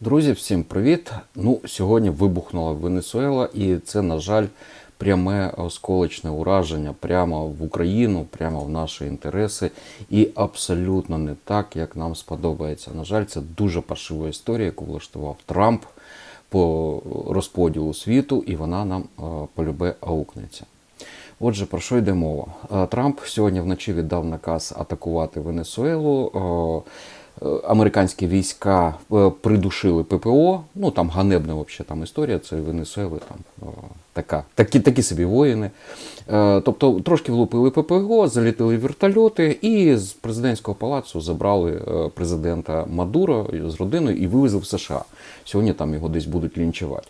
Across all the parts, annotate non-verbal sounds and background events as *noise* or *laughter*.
Друзі, всім привіт! Ну, сьогодні вибухнула Венесуела, і це, на жаль, пряме осколочне ураження прямо в Україну, прямо в наші інтереси, і абсолютно не так, як нам сподобається. На жаль, це дуже паршива історія, яку влаштував Трамп по розподілу світу, і вона нам е, полюбе аукнеться. Отже, про що йде мова? Е, Трамп сьогодні вночі віддав наказ атакувати Венесуелу. Е, Американські війська е, придушили ППО. Ну там ганебна взагалі там історія. Це Венесуели, там е, така, такі, такі собі воїни. Тобто трошки влупили ППО, залітили вертольоти, і з президентського палацу забрали президента Мадуро з родиною і вивезли в США. Сьогодні там його десь будуть лінчувати.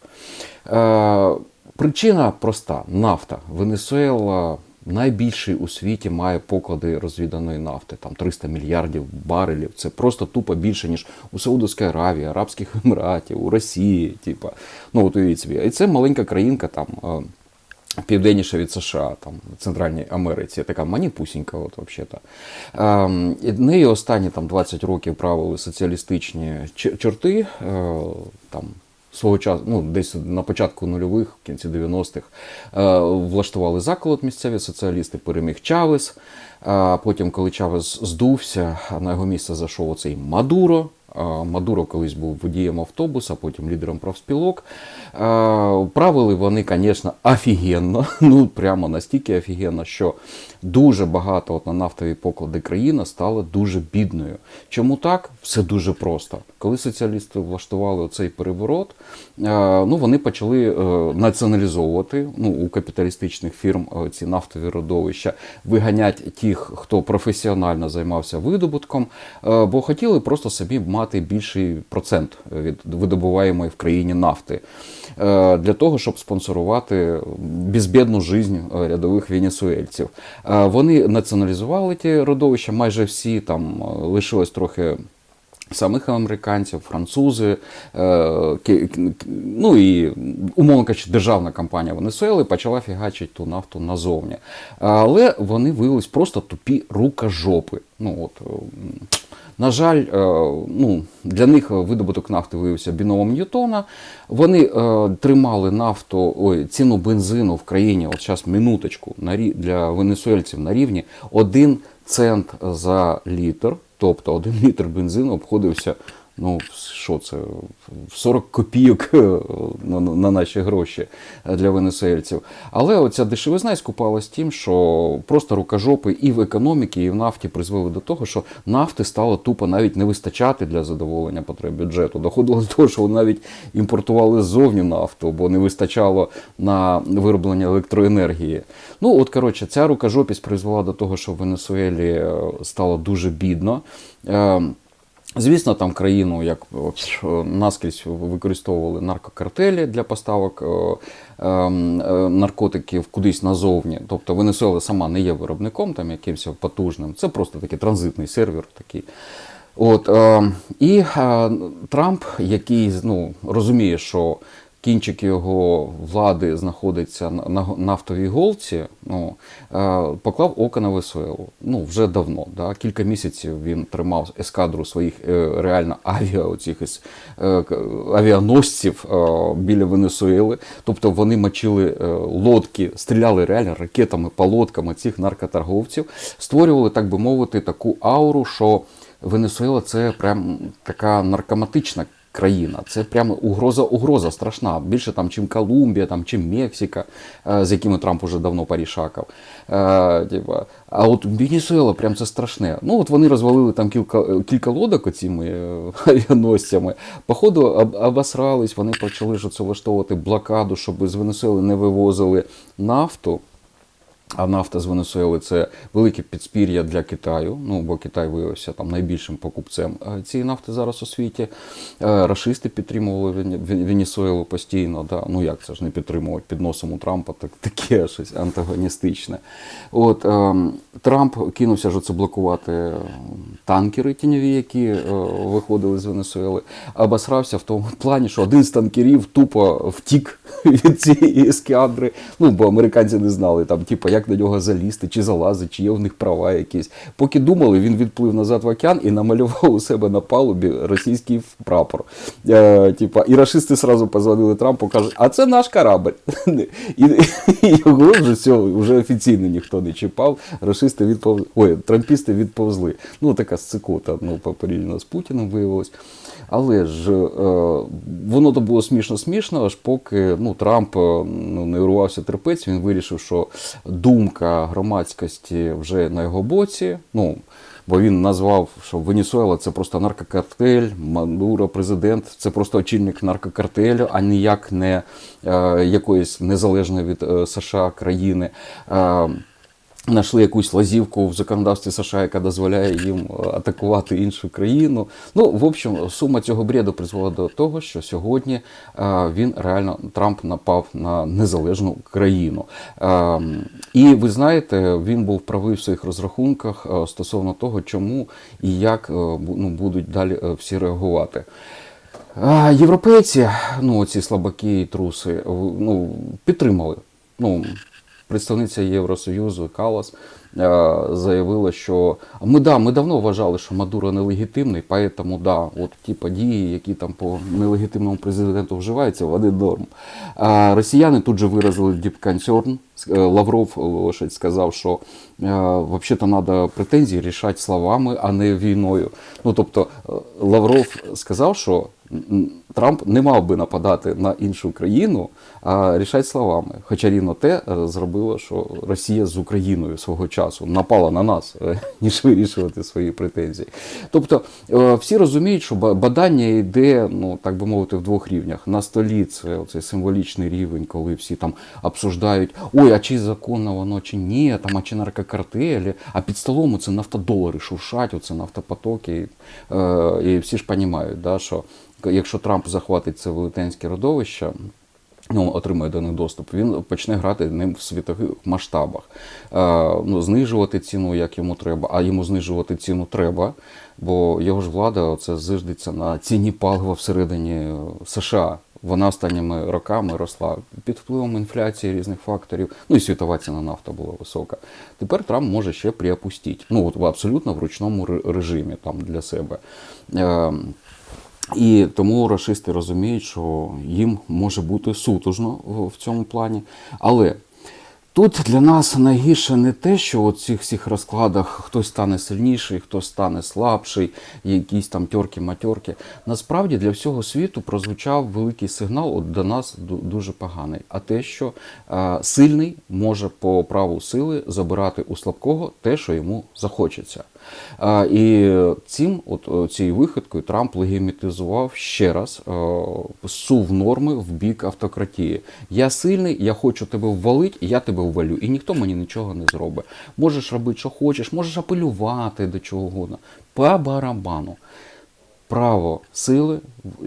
Причина проста: нафта. Венесуела найбільший у світі має поклади розвіданої нафти, там 300 мільярдів барелів. Це просто тупо більше, ніж у Саудовській Аравії, Арабських Еміратів, у Росії. Типа. Ну, от уявіть собі. І це маленька країнка там. е, Південніше від США, там, в Центральній Америці, така маніпусінька, от, взагалі-то. Ем, і нею останні там, 20 років правили соціалістичні чорти, е, там, свого часу, ну, десь на початку нульових, в кінці 90-х, е, влаштували заколот місцеві соціалісти, переміг Чавес. Потім, коли Чавес здувся, на його місце зайшов оцей Мадуро. Мадуро колись був водієм автобуса, потім лідером профспілок. Правили вони, звісно, офігенно, *laughs* ну прямо настільки офігенно, що дуже багато от на нафтові поклади країна стала дуже бідною. Чому так? Все дуже просто. Коли соціалісти влаштували оцей переворот, ну вони почали е, націоналізовувати ну, у капіталістичних фірм е, ці нафтові родовища, виганяти тих, хто професіонально займався видобутком, е, бо хотіли просто собі мати більший процент від видобуваємої в країні нафти. Е, Для того, щоб спонсорувати безбідну життя рядових венесуельців. Е, Вони націоналізували ті родовища, майже всі там е, лишилось трохи. Самих американців, французи, е, ну і умовно кажучи, державна компанія Венесуели почала фігачити ту нафту назовні. Але вони виявились просто тупі рукожопи. Ну от е, на жаль, е, ну, для них видобуток нафти виявився біномом Ньютона. Вони е, тримали нафту, ой, ціну бензину в країні, от зараз минуточку, для венесуельців на рівні 1 цент за літр. Тобто один літр бензину обходився, ну що це, в 40 копійок е, на, на наші гроші для венесуельців. Але оця дешевизна і скупалась тим, що просто рукожопи і в економіці, і в нафті призвели до того, що нафти стало тупо навіть не вистачати для задоволення потреб бюджету. Доходило до того, що вони навіть імпортували ззовні нафту, бо не вистачало на вироблення електроенергії. Ну, от коротше, ця рукожопість призвела до того, що в Венесуелі е, стало дуже бідно. Е, Звісно, там країну як е, наскрізь використовували наркокартелі для поставок е, ем, е, наркотиків кудись назовні. Тобто Венесуела сама не є виробником там якимось потужним. Це просто такий транзитний сервер такий. От, е, і е, Трамп, який ну, розуміє, що кінчик його влади знаходиться на, на нафтовій голці, ну, е, поклав око на Венесуелу. Ну, вже давно. Да? Кілька місяців він тримав ескадру своїх е, реально авіа, оцих ось, е, авіаносців біля Венесуели. Тобто вони мочили лодки, стріляли реально ракетами по лодкам цих наркоторговців, створювали, так би мовити, таку ауру, що Венесуела це прям така наркоматична країна. Це прямо угроза, угроза страшна. Більше там, чим Колумбія, там, чим Мексика, е, з якими Трамп уже давно порішакав. Е, а от Венесуела прям це страшне. Ну от вони розвалили там кілька, кілька лодок оціми е, *laughs* авіаносцями. Походу об, обосрались, вони почали ж це влаштовувати блокаду, щоб з Венесуели не вивозили нафту. А нафта з Венесуели це велике підспір'я для Китаю. Ну бо Китай виявився там найбільшим покупцем е, цієї нафти зараз у світі. Е, Рашисти підтримували Венесуелу постійно. Да. Ну як це ж не підтримувати під носом у Трампа, так таке *laughs* щось антагоністичне. От е, Трамп кинувся ж оце блокувати е, танкери тіньові, які е, виходили з Венесуели. Обосрався в тому плані, що один з танкерів тупо втік *laughs* від цієї ескадри. Ну бо американці не знали там, типу, як як на нього залізти, чи залазити, чи є в них права якісь. Поки думали, він відплив назад в океан і намалював у себе на палубі російський прапор. Е, типа, і рашисти сразу позвонили Трампу, кажуть, а це наш корабль. *laughs* І, його вже все, вже офіційно ніхто не чіпав. Рашисти відповзли, ой, трампісти відповзли. Ну, така сцикота, ну, порівняно з Путіним виявилось. Але ж е, воно то було смішно-смішно, аж поки ну, Трамп е, ну, не урвався терпець, він вирішив, що думка громадськості вже на його боці. Ну, бо він назвав, що Венесуела це просто наркокартель, Мадуро президент, це просто очільник наркокартелю, а ніяк не е, якоїсь незалежної від е, США країни. Е, Знайшли якусь лазівку в законодавстві США, яка дозволяє їм е, атакувати іншу країну. Ну, в общем, сума цього бреду призвела до того, що сьогодні е, він реально Трамп напав на незалежну країну. Е, і ви знаєте, він був правий в своїх розрахунках стосовно того, чому і як ну, будуть далі всі реагувати. Європейці, ну ці слабаки і труси, ну, підтримали. Ну, представниця Євросоюзу Калас е, заявила, що ми, да, ми давно вважали, що Мадуро нелегітимний, поэтому да, от ті події, які там по нелегітимному президенту вживаються, вони норм. А росіяни тут же виразили. Е, Лавров е, лошадь сказав, що е, взагалі-то треба претензії рішати словами, а не війною. Ну тобто Лавров сказав, що Трамп не мав би нападати на іншу країну, а рішати словами. Хоча рівно те е, зробило, що Росія з Україною свого часу напала на нас, е, *laughs* ніж вирішувати свої претензії. Тобто е, всі розуміють, що бадання йде, ну так би мовити, в двох рівнях. На столі це оцей символічний рівень, коли всі там обсуждають, ой, а чи законно воно, чи ні, там, а чи наркокартелі, а під столом це нафтодолари шуршать, оце нафтопотоки. Е, і всі ж розуміють, да, що якщо Трамп захватить це велетенське родовище, ну, отримає до них доступ, він почне грати ним в світових масштабах. Е, ну, знижувати ціну, як йому треба, а йому знижувати ціну треба, бо його ж влада це зиждеться на ціні палива всередині США. Вона останніми роками росла під впливом інфляції різних факторів. Ну і світова ціна нафта була висока. Тепер Трамп може ще приопустити. Ну от абсолютно в ручному режимі там для себе. Е, і тому рашисти розуміють, що їм може бути сутужно в- цьому плані. Але тут для нас найгірше не те, що у цих всіх розкладах хтось стане сильніший, хтось стане слабший, якісь там тьорки-матьорки. Насправді для всього світу прозвучав великий сигнал от до нас дуже поганий. А те, що сильний може по праву сили забирати у слабкого те, що йому захочеться. І цим, от е, цією виходкою, Трамп легімітизував ще раз е, сув норми в бік автократії. Я сильний, я хочу тебе ввалити, я тебе ввалю, і ніхто мені нічого не зробить. Можеш робити, що хочеш, можеш апелювати до чого угодно. По барабану. Право сили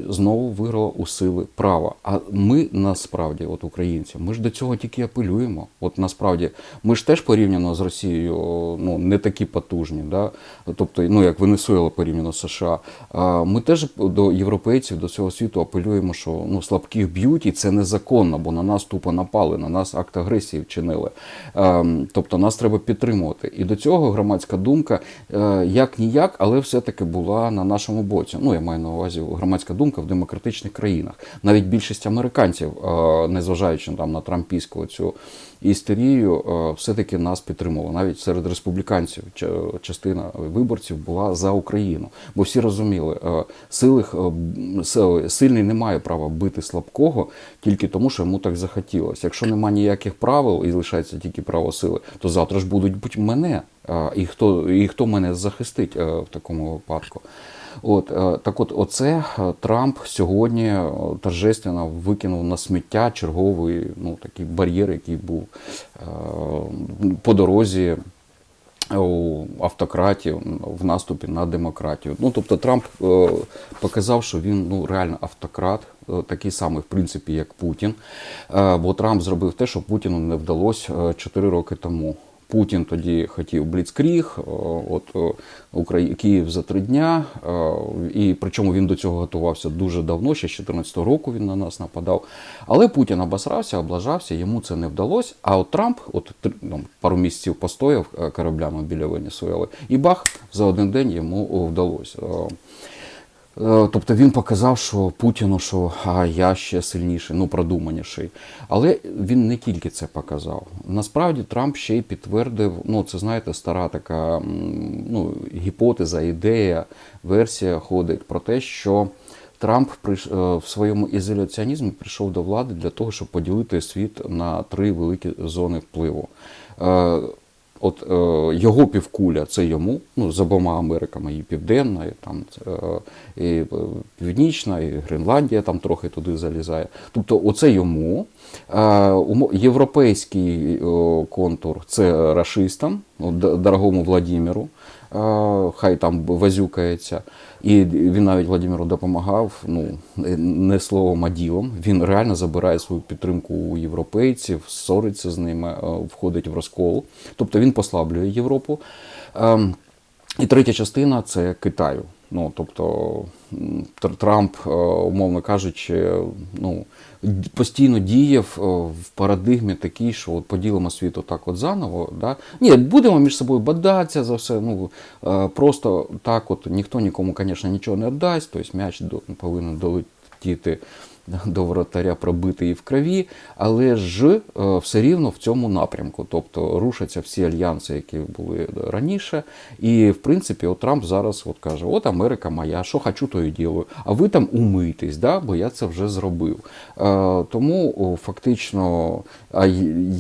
знову виграло у сили права. А ми насправді, от українці, ми ж до цього тільки апелюємо. От насправді, ми ж теж порівняно з Росією ну, не такі потужні, да? тобто, ну як Венесуела порівняно з США. Ми теж до європейців, до всього світу апелюємо, що ну, слабких б'ють, і це незаконно, бо на нас тупо напали, на нас акт агресії вчинили. Ем, Тобто нас треба підтримувати. І до цього громадська думка е, як ніяк, але все-таки була на нашому боці. Ну, я маю на увазі громадська думка в демократичних країнах. Навіть більшість американців, е, незважаючи там на трампійську цю істерію, е, все-таки нас підтримувала. Навіть серед республіканців частина виборців була за Україну. Бо всі розуміли, е, силих, сильний не має права бити слабкого тільки тому, що йому так захотілося. Якщо немає ніяких правил і лишається тільки право сили, то завтра ж будуть будь мене. І хто, і хто мене захистить в такому випадку? От е, так, от, оце е, Трамп сьогодні е, торжественно викинув на сміття черговий ну, такий бар'єр, який був по дорозі у автократів в наступі на демократію. Ну тобто Трамп е, показав, що він ну реально автократ, е, такий самий в принципі, як Путін. Е, бо Трамп зробив те, що Путіну не вдалося 4 роки тому. Путін тоді хотів Бліцкріг, от о, Украї... Київ за три дня. е, І причому він до цього готувався дуже давно, ще з 2014 року він на нас нападав. Але Путін обосрався, облажався, йому це не вдалося. А от Трамп, от ну, пару місяців постояв е, кораблями біля Венесуели, і бах, за один день йому вдалося. Е, Е, Тобто він показав, що Путіну, що а, я ще сильніший, ну продуманіший. Але він не тільки це показав. Насправді Трамп ще й підтвердив, ну це знаєте, стара така ну, гіпотеза, ідея, версія ходить про те, що Трамп е, в своєму ізоляціонізмі прийшов до влади для того, щоб поділити світ на три великі зони впливу. От е, його півкуля це йому, ну з обома Америками, і Південна, і там е, і е, Північна, і Гренландія там трохи туди залізає. Тобто, оце йому. Е, європейський е, контур це рашистам, дорогому Владіміру. Е, хай там вазюкається. І він навіть Владимиру допомагав, ну не словом, а ділом. Він реально забирає свою підтримку у європейців, ссориться з ними, е, входить в розкол. Тобто він послаблює Європу. Ем, І третя частина це Китаю. Ну, тобто Трамп, е, умовно кажучи, ну, постійно діяв е, в парадигмі такій, що от поділимо світ отак от заново. Да? Ні, будемо між собою бадатися за все. Ну, е, просто так от ніхто нікому, звісно, нічого не віддасть, тобто м'яч повинен долетіти *laughs* до воротаря пробитий в крові, але ж е, все рівно в цьому напрямку. Тобто рушаться всі альянси, які були раніше. І в принципі, от Трамп зараз от каже: От Америка моя, що хочу, то і ділаю. А ви там умийтесь, да? бо я це вже зробив. Е, тому фактично,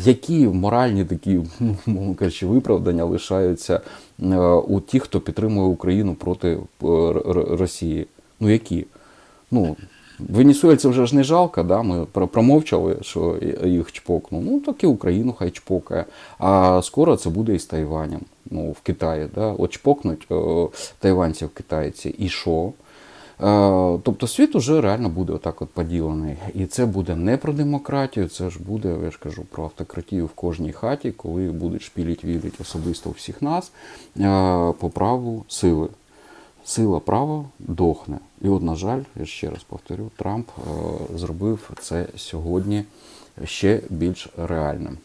які моральні такі, *laughs* кажучи, виправдання лишаються е, у тих, хто підтримує Україну проти е, Росії? Ну які? Ну, Венесуельців вже ж не жалко, да? ми промовчали, що їх чпокнув. Ну, так і Україну хай чпокає. А скоро це буде і з Тайванем, ну, в Китаї. Да? От чпокнуть о, тайванців китайці. І що? Е, Тобто світ уже реально буде отак от поділений. І це буде не про демократію, це ж буде, я ж кажу, про автократію в кожній хаті, коли будуть шпіліть вірить особисто всіх нас е, по праву сили. Сила права дохне. І от, на жаль, я ще раз повторю, Трамп е, зробив це сьогодні ще більш реальним.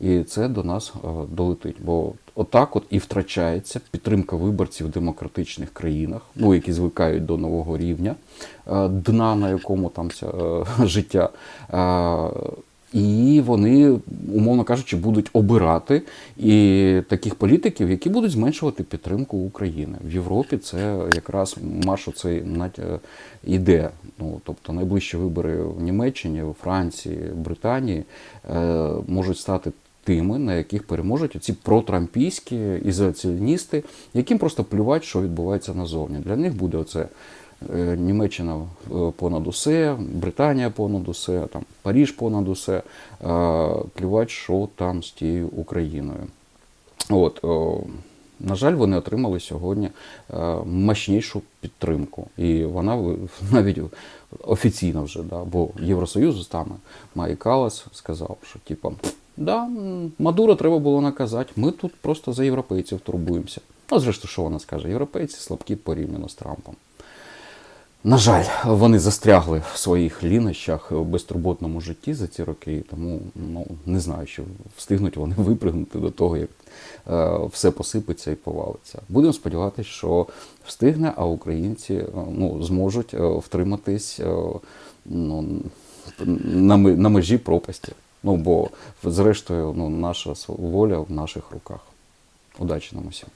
І це до нас е, долетить. Бо отак от і втрачається підтримка виборців в демократичних країнах, ну які звикають до нового рівня, е, дна, на якому там життя. І вони, умовно кажучи, будуть обирати і таких політиків, які будуть зменшувати підтримку України. В Європі це якраз марш оцей над- е, іде. Ну, тобто найближчі вибори в Німеччині, у Франції, Британії е, можуть стати тими, на яких переможуть ці протрампійські ізоляціоністи, яким просто плювать, що відбувається назовні. Для них буде оце Німеччина е, понад усе, Британія понад усе, там, Паріж понад усе, е, плювать, що там з тією Україною. От, на жаль, вони отримали сьогодні е, мощнішу підтримку. І вона *laughs* навіть офіційно вже, да, бо Євросоюз там Май Калас сказав, що типа, да, Мадуро треба було наказати, ми тут просто за європейців турбуємося. Ну, зрештою, що вона скаже? Європейці слабкі порівняно з Трампом. На жаль, вони застрягли в своїх лінощах в безтурботному житті за ці роки, тому ну, не знаю, чи встигнуть вони *laughs* випригнути до того, як е, все посипеться і повалиться. Будемо сподіватися, що встигне, а українці е, ну, зможуть е, втриматись е, ну, на, на межі пропасті. Ну, бо, зрештою, ну, наша воля в наших руках. Удачі нам усім.